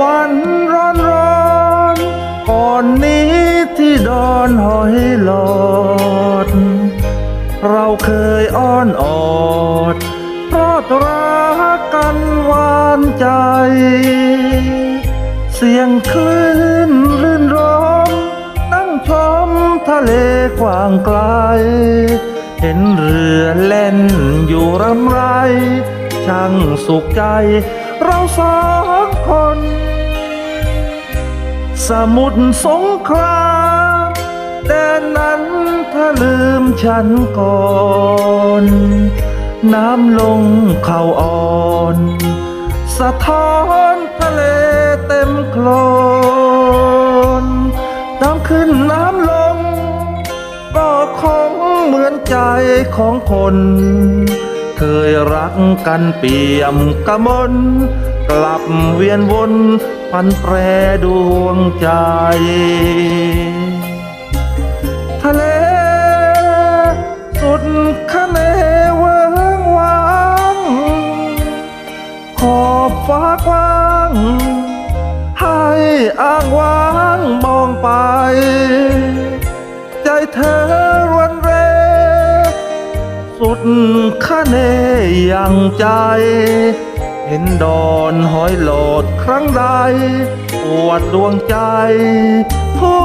วันร้อนร้อนก่อนนี้ที่ดอนหอยหลอด เราเคยอ้อนออดเพราะรักกันหวานใจ เสียงคลื่นรื่นรมนั่งชมทะเลกว้างไกล เห็นเรือเล่นอยู่รำไร ช่างสุขใจ เราสองคน สมุทรสงครามแดนนั้นถ้าลืมฉันก่อน น้ำลงเข่าอ่อน สะท้อนทะเลเต็มโคลนน้ำขึ้นน้ำลง ก็คงเหมือนใจของคน เคยรักกันเปี่ยมกะมนกลับเวียนวนพันแปรดวงใจ ทะเลสุดคะเนเวิงวางขอบฟ้ากว้าง ให้อ้างว้างมองไป ใจเธอรวน สุดคะเนยังใจ เห็นดอนหอยโหลดครั้งใดปวดดวงใจทุ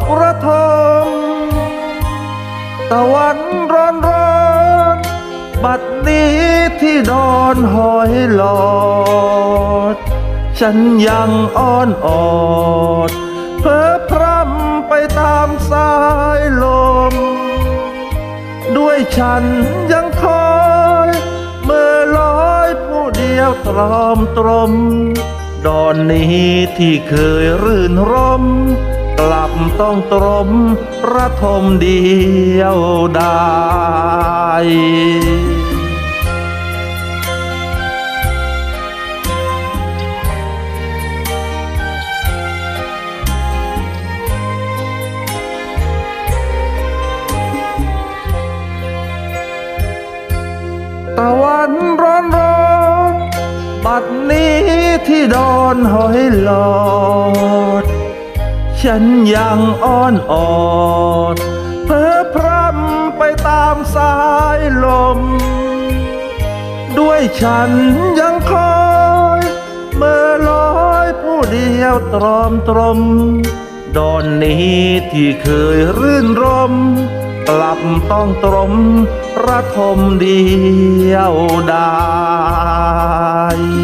กระทมตะวันร้อนร้อนบัดนี้ที่ดอนหอยหลอด ฉันยังอ้อนออด ฉันยังคอยเมื่อลอยผู้เดียวตรอมตรม ดอนนี้ที่เคยรื่นรม กลับต้องตรมระทมเดียวได ตะวันร้อนร้อนบัดนี้ที่ดอนหอยหลอด ฉันยังอ้อนออด เพ้อพร่ำไปตามสายลม ด้วยฉันยังคอยเมื่อลอยผู้เดียวตรอมตรม ดอนนี้ที่เคยรื่นรม กลับต้องตรมระทมเดียวดาย